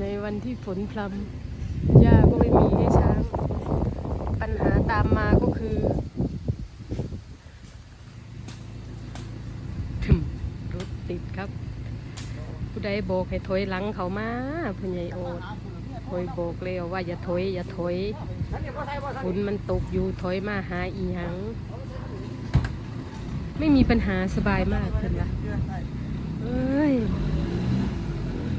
ในวันที่ฝนพรำหญ้าก็ไม่มีให้ช้าง ปัญหาตามมาก็คือถึมรถติดครับ ผู้ใดโบกให้ถอยหลังเขามาผู้ใหญ่โอดถอยโบกเลยว่าอย่าถอยอย่าถอยฝนมันตกอยู่ถอยมาหาอีหัง ไม่มีปัญหาสบายมากเห็นะเอ้ย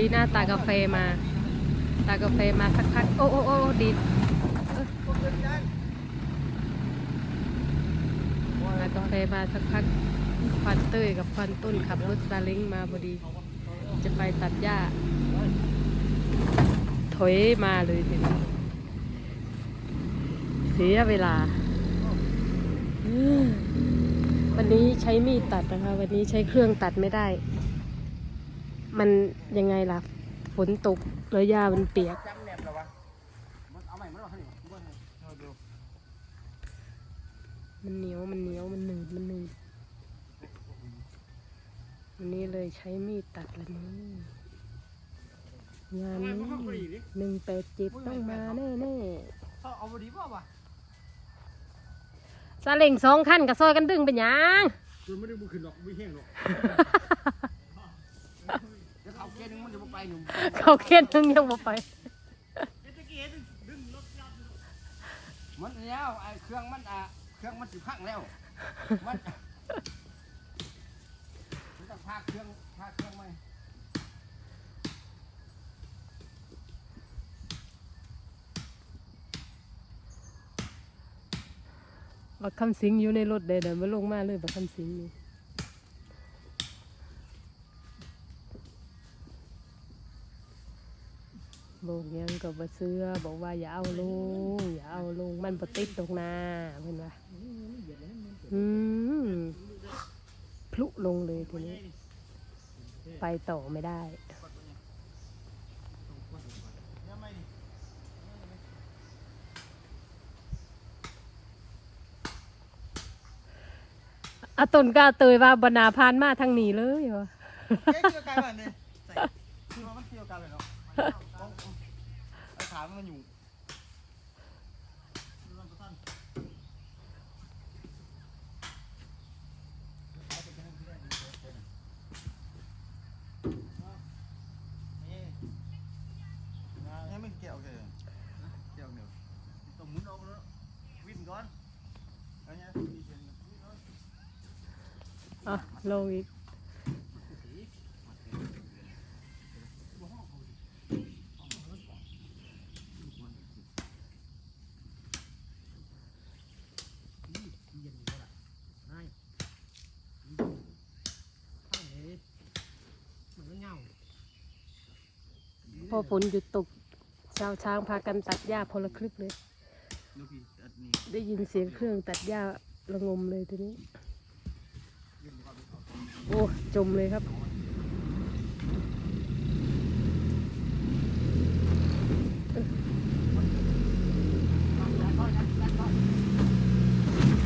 ดีหน้าตากาแฟมา ตากาแฟมาสักพักโอ้โอ้โอ้ดีตากาแฟมาสักพักควันเต้ยกับควันต้นขับรถซาเล้งมาพอดี จะไปตัดหญ้า ถอยมาเลยทีนี้เสียเวลา วันนี้ใช้มีดตัดนะคะ วันนี้ใช้เครื่องตัดไม่ได้ มันยังไงล่ะ ฝนตกแล้วหญ้ามันเปียก จำแนบแล้ววะมันเอาใหม่มันเอาให้นี่บ่ให้เอาดูมันเหนียว มันเหนียว มันหนืด มันหนืดวันนี้เลยใช้มีดตัดละนี่งานนี้หนึ่งแปดเจ็ดต้องมาแน่แน่เขาเอาบ่ดีบ่วะๆซาเล้งสองขั้นกับซอยกันดึงเป็นหยัง คือไม่ได้บุขึ้นหรอกไม่แห้งหรอกแล้วเขาเกณฑ์นึงมันจะบ่ ไปหนุ่มเขาเขียนนึงยังบ่ไป มันแล้วไอ้เครื่องมันอะเครื่องมันสิพังแล้ว มันมันต้องพากเครื่องพากเครื่องไหมบักคำสิงอยู่ในรถเด้เดินมาลงมาเลยบักคำสิงนี่ กยังกับว่าเสื้อบอกว่าอย่าเอาลงอย่าเอาลงมันปติดตรงหน้าเห็นปะอืมพลุลงเลยทีนี้ ไปต่อไม่ได้อาตนกล้าเตยว่าบรรณาพานมาทางนี้เลยวะเกี่ยวกันแบบนี้ใส่คือมันเกี่ยวกันเลยเนาะไอ้ ขามันอยู่นี่ไม่เกี่ยวเลยเกี่ยวเดียวต้องหมุนออกแล้ววิ่งก่อนอันนี้มีเสียงอะลงอีก พอ ฝนหยุดตก ชาวช้างพากันตัดหญ้าพลคลิปเลยดูพี่อันนี้ได้ยินเสียงเครื่องตัดหญ้าระงมเลยทีนี้ โอ้ จมเลยครับ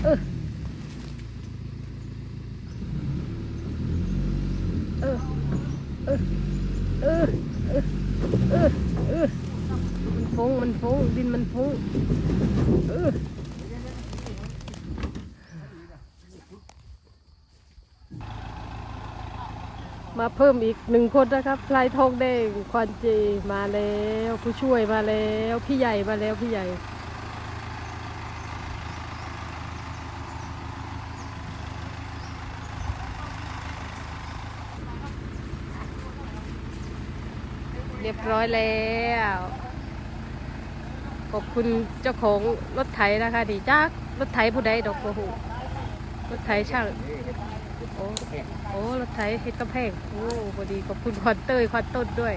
เออเออเออเออเออเออเออมันฟงมันฟงดินมันฟงเออ มาเพิ่มอีกหนึ่งคนนะครับพลายทองแดงควันเจมาแล้วผู้ช่วยมาแล้ว พี่ใหญ่มาแล้วพี่ใหญ่เรียบร้อยแล้ว ขอบคุณเจ้าของรถไถนะคะดีจักรถไถผู้ใดดอกบัวหูรถไถช่าง โอ้โอ้รถไถเฮ็ดกำแพงโอ้พอดีขอบคุณควันเตยควันต้นด้วย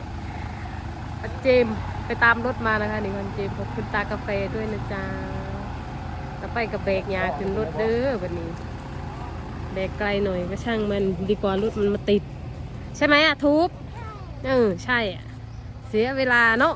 อันเจมไปตามรถมานะคะนี่ควันเจมขอบคุณตากาแฟด้วยนะจ๊ะต่อไปกับเบรกยาขึ้นรถเด้อวันนี้เบรกไกลหน่อยก็ช่างมันดีกว่ารถมันมาติด ใช่ไหมอะทูบเออใช่อะเสียเวลาเนาะ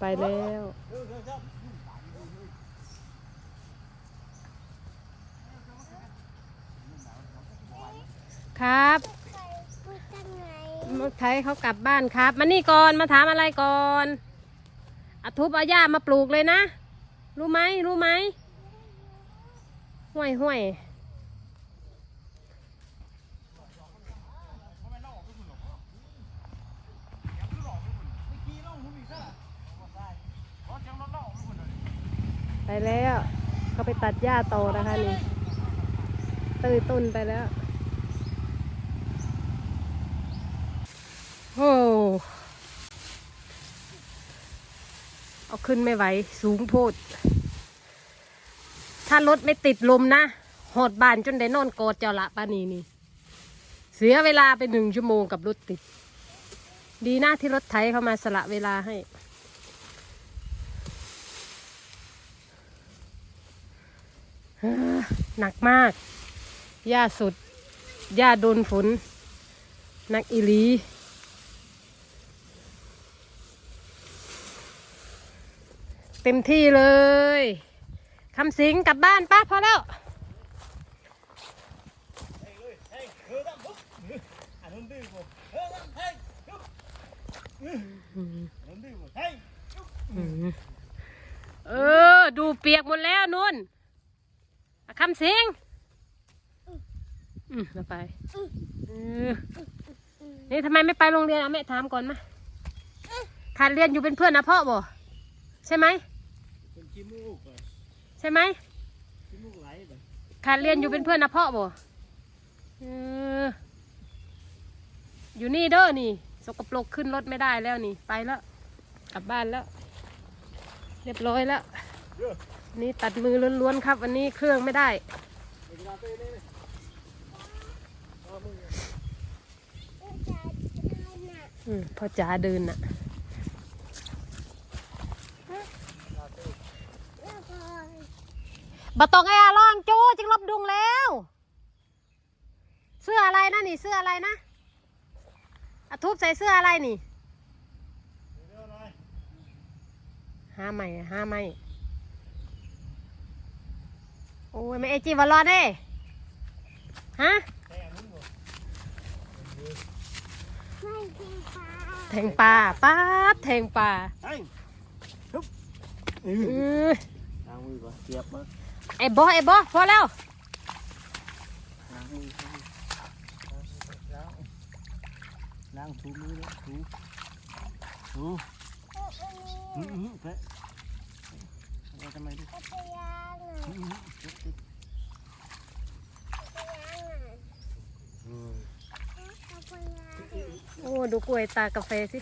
ไปแล้ว ครับรถไถเขากลับบ้านครับ มานี่ก่อนมาถามอะไรก่อนอาทุบอาญามาปลูกเลยนะ รู้ไหมรู้ไหมห่วยห่วย ไปแล้วเขาไปตัดหญ้าโตนะคะนี่ตื้อต้นไปแล้วโอ้เอาขึ้นไม่ไหว สูงโพด ถ้ารถไม่ติดลมนะหอดบานจนได้นอนกอดเจ้าละป้านีนี่ เสียเวลาไปหนึ่งชั่วโมงกับรถติด ดีนะที่รถไถเข้ามาสละเวลาให้ เอ้อ หนักมากหญ้าสุดหญ้าโดนฝนหนักอีลีเต็มที่เลยคำสิงกลับบ้านป้าพอแล้วเออ ดูเปียกหมดแล้วนุ่น อะคำสิงอืมมาไปเออนี่ทำไมไม่ไปโรงเรียนอะแม่ถามก่อนมาขาดเรียนอยู่เป็นเพื่อนนะพ่อบ่ใช่ไหมเป็นขี้มูกไปใช่ไหมขี้มูกไหลไปขาดเรียนอยู่เป็นเพื่อนนะพ่อบ่เอออยู่นี่เด้อนี่ สกปรกขึ้นรถไม่ได้แล้วนี่ ไปแล้ว กลับบ้านแล้ว เรียบร้อยแล้ว นี่ตัดมือล้วนๆครับ วันนี้เครื่องไม่ได้ พ่อจ๋าเดินน่ะบะตองไอ้อาลองจูจิงลบดุงแล้ว เสื้ออะไรนะนี่ เสื้ออะไรนะอทุบใส่เสื้ออะไรนี่ หาใหม่หาใหม่ โอ้ยไม่เอจีวอลลอนเด้ฮะแทงปลาป๊าดแทงปลาเฮ้ยฮึบเออล้างมือก่อนเสียบมาไอ้บอไอ้บอพอแล้ว ล้างมือล้างมือล้างล้างถูมือเลยถูถูอืมอืมเป๊ะ เอาทำไมดิอืมอืมเจ็บเจ็บอืมโอ้ดูกล้วยตากาแฟสิ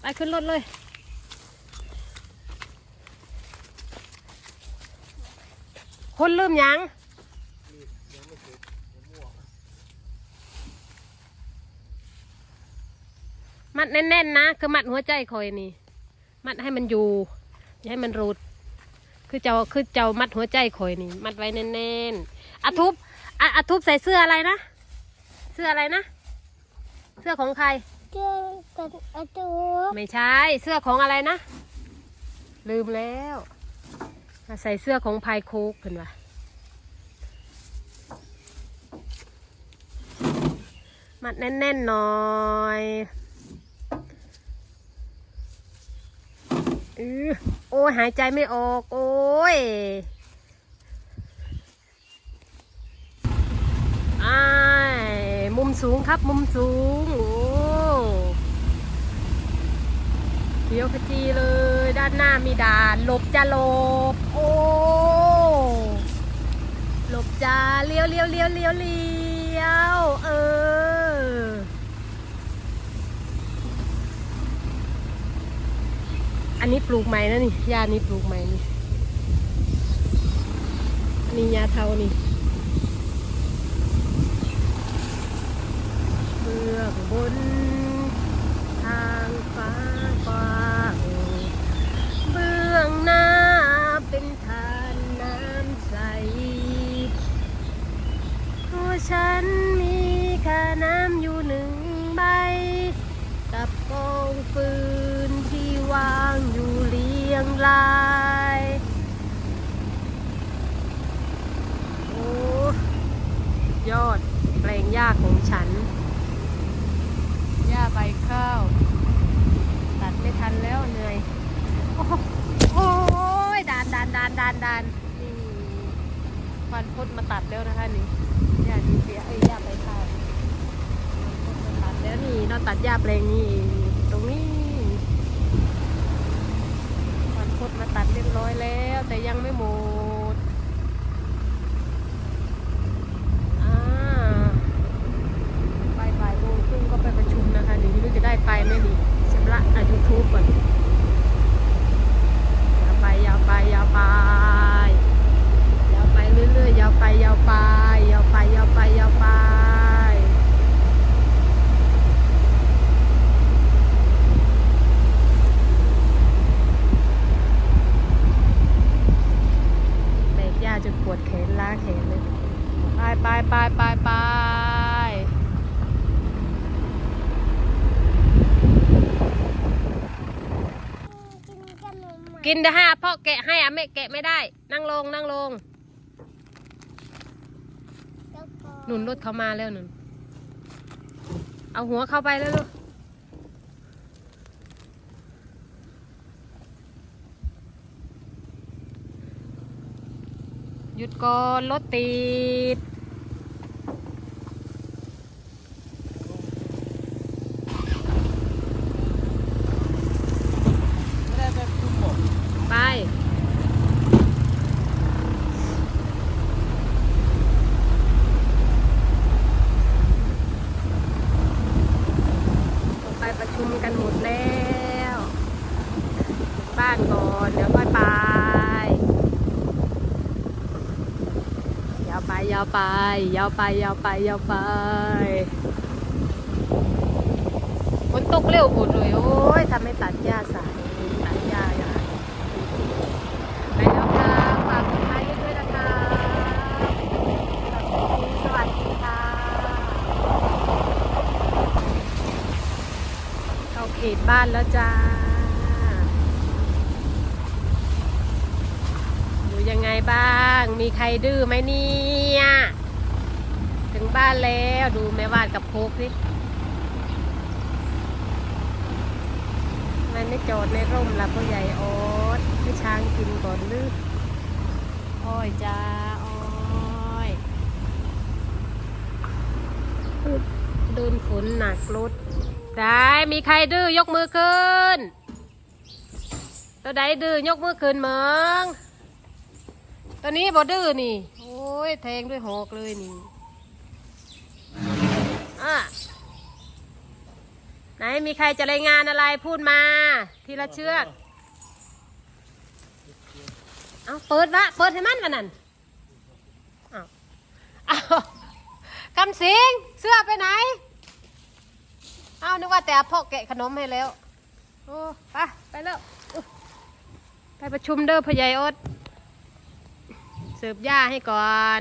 ไปขึ้นรถเลย คนลืมหยังมัดแน่นๆนะ คือมัดหัวใจคอยนี่ มัดให้มันอยู่ อย่าให้มันรูด คือเจ้าคือเจ้ามัดหัวใจคอยนี่ มัดไว้แน่นๆอาทุบอะอาทุบใส่เสื้ออะไรนะ เสื้ออะไรนะ เสื้อของใครเจอกับอาตูไม่ใช่ เสื้อของอะไรนะ ลืมแล้วอะใส่เสื้อของพายโคกเห็นปะมัดแน่นๆหน่อยอือ โอ้ยหายใจไม่ออก โอ้ยไอ้มุมสูงครับมุมสูง โอ้เขียวขจีเลย ด้านหน้ามีด่านหลบจะหลบ โอ้หลบจ้าเลี้ยวเลี้ยวเลี้ยวเลี้ยวเลี้ยว เออ อันนี้ ปลูกใหม่นะนี่ยานี่ปลูกใหม่นี่อันนี้ยาเทานี่เบื้องบนทางฟ้ากว้าง งรายโอ้ยอดแปลงหญ้าของฉัน หญ้าใบข้าว ตัดไม่ทันแล้วเหนื่อย โอ้โอ้ยดานดานดานดานดานนี่ควันพดมาตัดแล้วนะคะนี่หญ้าดีเสียไอ้หญ้าใบข้าวมาตัดแล้วนี่เราตัดหญ้าแปลงนี้ ควันพดมาตัดเรียบร้อยแล้ว แต่ยังไม่หมดอ่าบ่ายบ่ายโมงครึ่งก็ไปประชุมนะคะนี่ไม่รู้จะได้ไปไหมนี่ชำระอายูทูบก่อน ยาวไปยาวไปยาวไปยาวไปเรื่อยๆยาวไปยาวไปยาวไปยาวไปยาวไปแบกย่าจนปวดแขนล้าแขนเลย ไปไปไปไปไปกินขนมอะกินเดี๋ยวให้อาพ่อแกะให้อาแม่แกะไม่ได้ นั่งลงนั่งลงแล้วก็หนุนรถเขามาแล้วหนุน เอาหัวเข้าไปแล้วลูกห ยุดก่อนรถติดไปไปประชุมกันหมดแล้วถึงบ้านก่อน เดี๋ยวค่อยไป ยาวไปยาวไป ยาวไป ยาวไป ยาวไปฝนตกเร็วหมดเลยโอ้ยทำให้ตัดหญ้าสายตัดหญ้าอย่างไปแล้วค่ะฝากกดไลค์ด้วยนะคะสวัสดีค่ะเข้าเขตบ้านแล้วจ้าอยู่ยังไงบ้าง มีใครดื้อไหมนี่ เนี่ย ถึงบ้านแล้วดูแม่วาดกับโคกสิมันไม่จอดในร่มละพ่อใหญ่โอ๊ตให้ช้างกินก่อนลืออ้อยจ้าอ้อยโดนฝนหนักรถได้มีใครดื้อยกมือขึ้นตัวใดดื้อยกมือขึ้นเมืองตัวนี้บ่ดื้อนี่ ยแทงด้วยหอกเลยนี่อะไหนมีใครจะรายงานอะไรพูดมา ทีละเชือก เอาเปิดวะเปิดให้มันวันนั้นเอาเอาคำสิงเสื้อไปไหน เอานึกว่าแต่พ่อแกะขนมให้แล้ว โอ้ไปไปแล้ว ไปประชุมเด้อพอใหญายอด เสิร์ฟหญ้าให้ก่อน